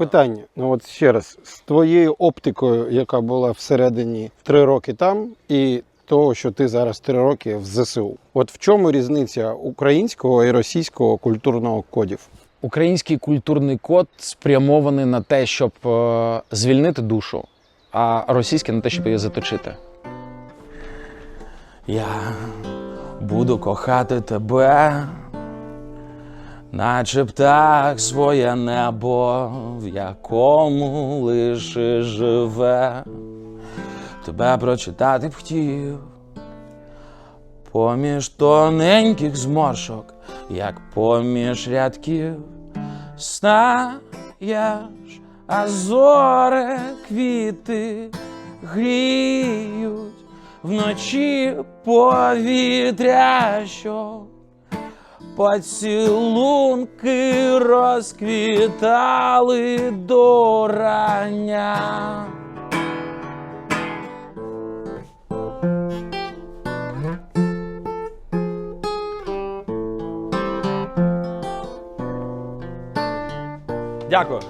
Питання. Ну от ще раз, з твоєю оптикою, яка була всередині три роки там, і того, що ти зараз три роки в ЗСУ. От в чому різниця українського і російського культурного кодів? Український культурний код спрямований на те, щоб е, звільнити душу, а російський на те, щоб її заточити. Я буду кохати тебе, наче птах своє небо, в якому лише живе. Тебе прочитати б хотів. Поміж тоненьких зморшок, як поміж рядків, знаєш, а зори квіти гріють вночі повітря, що поцілунки розквітали до рання. Дякую.